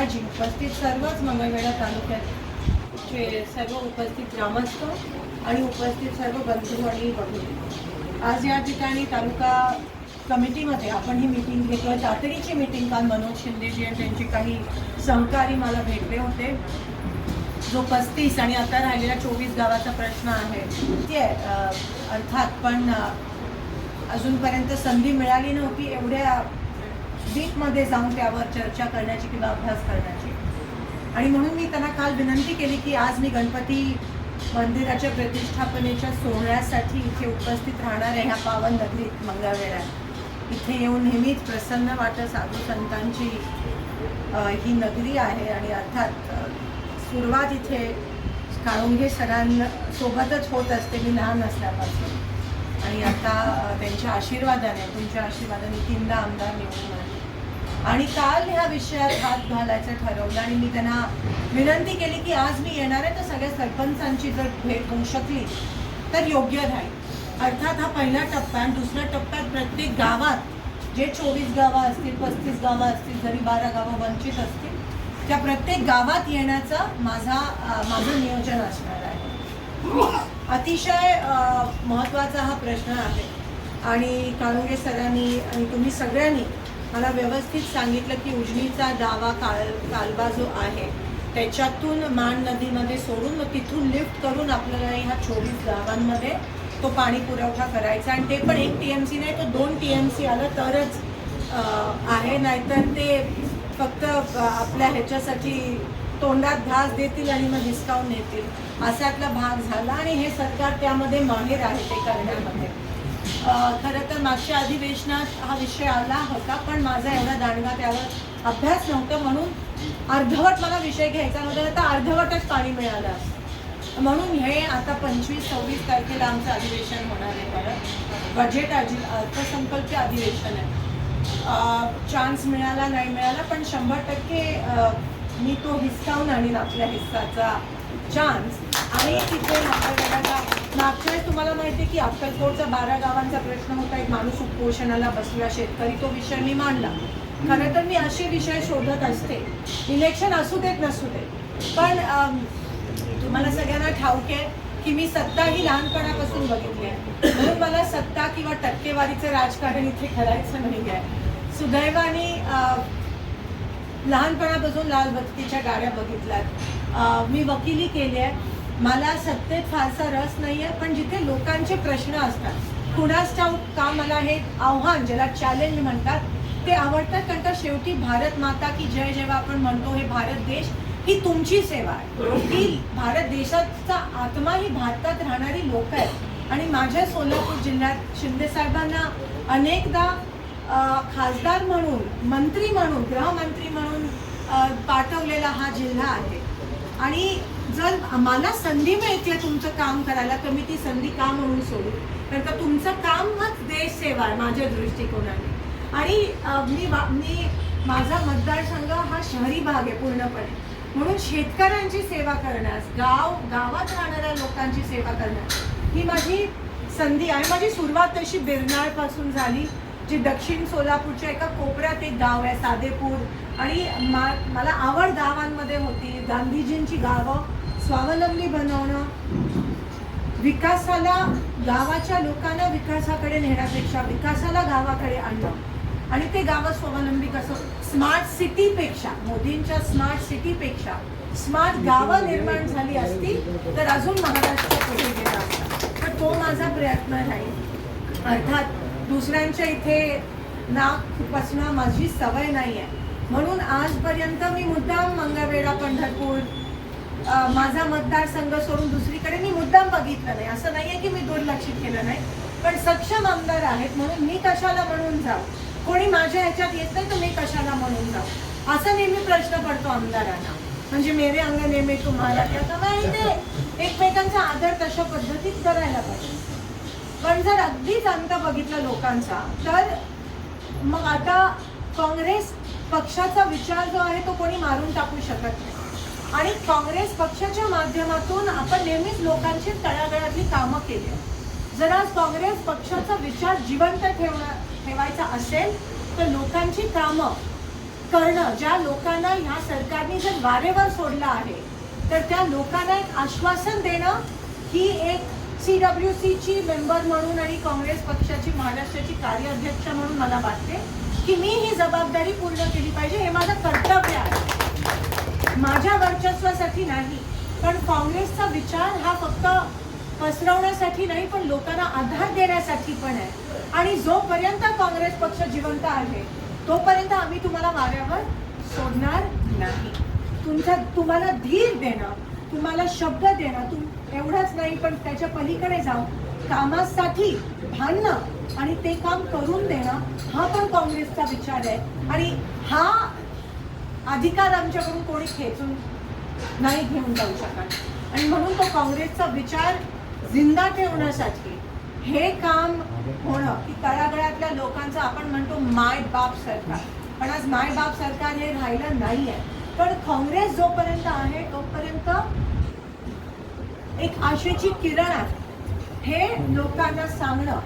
काळजी उपस्थित सर्वच मंगळवेढा तालुक्याचे सर्व उपस्थित ग्रामस्थ आणि उपस्थित सर्व बंधू आणि बघू आज या ठिकाणी तालुका कमिटीमध्ये आपण ही मीटिंग घेतोय तातडीची मीटिंग काल मनोज शिंदेजी आणि त्यांचे काही सहकारी मला भेटले होते. जो पस्तीस आणि आता राहिलेला चोवीस गावाचा प्रश्न आहे. ते अर्थात पण अजूनपर्यंत संधी मिळाली नव्हती. एवढ्या डीपमध्ये जाऊन त्यावर चर्चा करण्याची किंवा अभ्यास करण्याची. आणि म्हणून मी त्यांना काल विनंती केली की आज मी गणपती मंदिराच्या प्रतिष्ठापनेच्या सोहळ्यासाठी इथे उपस्थित राहणार आहे ह्या पावन नगरीत मंगळवेळा इथे येऊन नेहमीच प्रसन्न वाटत साधू संतांची ही नगरी आहे आणि अर्थात सुरुवात इथे काळुंगे सरांसोबतच होत असते मी लहान असल्यापासून. आणि आता त्यांच्या आशीर्वादाने तुमच्या आशीर्वादाने तीनदा आमदार निवडून आले. आणि काल ह्या विषयात हात घालायचं ठरवलं आणि मी त्यांना विनंती केली की आज मी येणार आहे तर सगळ्या सरपंचांची जर भेट होऊ शकली तर योग्य राहील. अर्थात हा पहिला टप्पा आणि दुसऱ्या टप्प्यात प्रत्येक गावात जे चोवीस गावं असतील पस्तीस गावं असतील जरी बारा गावं वंचित असतील त्या प्रत्येक गावात येण्याचं माझा माझं नियोजन असणार आहे. अतिशय महत्त्वाचा हा प्रश्न आहे. आणि काळुंगे सरांनी आणि तुम्ही सगळ्यांनी मला व्यवस्थित सांगितलं की उजनीचा दावा काळ कालबा जो आहे. त्याच्यातून मान नदीमध्ये सोडून मग तिथून लिफ्ट करून आपल्याला ह्या चोवीस गावांमध्ये तो पाणी पुरवठा करायचा. आणि ते पण एक टी एम सी नाही तर दोन टी एम सी आलं तरच आहे. नाहीतर ते फक्त आपल्या ह्याच्यासाठी तोंडात घास देतील आणि मग डिस्काउंट देतील असातला भाग झाला आणि हे सरकार त्यामध्ये माहेर आहे ते करण्यामध्ये. खरं तर मागच्या अधिवेशनात हा विषय आला होता पण माझा एवढा दांडगा त्यावर अभ्यास नव्हता म्हणून अर्धवट मला विषय घ्यायचा नव्हता आता अर्धवटच पाणी मिळालं. म्हणून हे आता पंचवीस सव्वीस तारखेला आमचं अधिवेशन होणार आहे परत. बजेट अजि अर्थसंकल्पीय अधिवेशन आहे. चान्स मिळाला नाही मिळाला पण शंभर टक्के मी तो हिसकावून आणीन आपल्या हिस्साचा चान्स आणि तिथे मागच्या वेळेस तुम्हाला माहिती आहे की अक्कलकोटचा बारा गावांचा प्रश्न होता एक माणूस उपोषणाला बसला शेतकरी तो विषय मी मांडला. खरं तर मी असे विषय शोधत असते. इलेक्शन असू देत नसू देत. पण तुम्हाला सगळ्यांना ठाऊक आहे की मी सत्ता ही लहानपणापासून बघितली आहे. म्हणून मला सत्ता किंवा टक्केवारीचं राजकारण इथे करायचं नाही आहे. सुदैवाने लहानपणापासून लाल बत्तीच्या गाड्या बघितल्यात. मी वकिली केली आहे. मला सत्तेत फारसा रस नाही आहे पण जिथे लोकांचे प्रश्न असतात कुणास ठाऊक का मला हे आव्हान ज्याला चॅलेंज म्हणतात ते आवडतात कारण का शेवटी भारत माता की जय जेव्हा आपण म्हणतो हे भारत देश ही तुमची सेवा आहे. ही भारत देशाचा आत्मा ही भारतात राहणारी लोक आहेत. आणि माझ्या सोलापूर जिल्ह्यात शिंदे साहेबांना अनेकदा खासदार म्हणून मंत्री म्हणून गृहमंत्री म्हणून पाठवलेला हा जिल्हा आहे. आणि जर मला संधी मिळते तुमचं काम करायला तर मी ती संधी का म्हणून सोडू? कारण का तुमचं कामच देश सेवा आहे माझ्या दृष्टिकोनाने. आणि मी वा- मी माझा मतदारसंघ हा शहरी भाग आहे पूर्णपणे. म्हणून शेतकऱ्यांची सेवा करण्यास गाव गावात राहणाऱ्या लोकांची सेवा करण्यास ही माझी संधी आहे. माझी सुरुवात तशी बिरनाळपासून झाली. जी दक्षिण सोलापूरच्या एका कोपऱ्यात एक गाव आहे साधेपूर आणि मा मला आवड गावांमध्ये होती. गांधीजींची गावं स्वावलंबी बनवणं विकासाला गावाच्या लोकांना विकासाकडे नेण्यापेक्षा विकासाला गावाकडे आणणं. आणि ते गावं स्वावलंबी कसं? स्मार्ट सिटीपेक्षा मोदींच्या स्मार्ट सिटीपेक्षा स्मार्ट गावं निर्माण झाली असती तर अजून महाराष्ट्र पुढे गेला असता. तर तो माझा प्रयत्न राहील. अर्थात दुसऱ्यांच्या इथे नाक खुपसणं माझी सवय नाही आहे म्हणून आजपर्यंत मी मुद्दाम मंगळवेढा पंढरपूर माझा मतदारसंघ सोडून दुसरीकडे मी मुद्दाम बघितलं नाही. असं नाही आहे की मी दुर्लक्षित केलं नाही पण सक्षम आमदार आहेत म्हणून मी कशाला म्हणून जाऊ? कोणी माझ्या ह्याच्यात येत नाही तर मी कशाला म्हणून जाऊ? असा नेहमी प्रश्न पडतो आमदारांना. म्हणजे मेरे अंग नेहमी तुम्हाला त्याचा नाही ते एकमेकांचा आदर तशा पद्धतीत करायला पाहिजे. पण जर अगदीच अंत बघितला लोकांचा तर मग आता काँग्रेस पक्षाचा विचार जो आहे तो कोणी मारून टाकू शकत नाही. आणि काँग्रेस पक्षाच्या माध्यमातून आपण नेहमीच लोकांची तळागळातली कामं केली जर आज काँग्रेस पक्षाचा विचार जिवंत ठेवणं ठेवायचा असेल तर लोकांची कामं करणं ज्या लोकांना ह्या सरकारने जर वारेवर सोडला आहे तर त्या लोकांना एक आश्वासन देणं ही एक सी डब्ल्यू सीची मेंबर म्हणून आणि काँग्रेस पक्षाची महाराष्ट्राची कार्याध्यक्ष म्हणून मला वाटते की मी ही जबाबदारी पूर्ण केली पाहिजे. हे माझं कर्तव्य आहे. माझ्या वर्चस्वासाठी नाही पण काँग्रेसचा विचार हा फक्त पसरवण्यासाठी नाही पण लोकांना आधार देण्यासाठी पण आहे. आणि जोपर्यंत काँग्रेस पक्ष जिवंत आहे तोपर्यंत आम्ही तुम्हाला वाऱ्यावर सोडणार नाही. तुमचा तुम्हाला धीर देणं तुम्हाला शब्द देणं तुम एवढंच नाही पण त्याच्या पलीकडे जाऊन कामासाठी भांडणं आणि ते काम करून देणं हा पण काँग्रेसचा विचार आहे. आणि हा अधिकार आमच्याकडून कोणी खेचून नाही घेऊन जाऊ शकत. आणि म्हणून तो काँग्रेसचा विचार जिंदा ठेवण्यासाठी हे काम होणं की तळागळातल्या लोकांचं आपण म्हणतो माय बाप सरकार. पण आज माय बाप सरकार हे राहिलं नाही आहे पण काँग्रेस जोपर्यंत आहे तोपर्यंत एक आशेची किरण आहे. हे लोकांना सांगणं.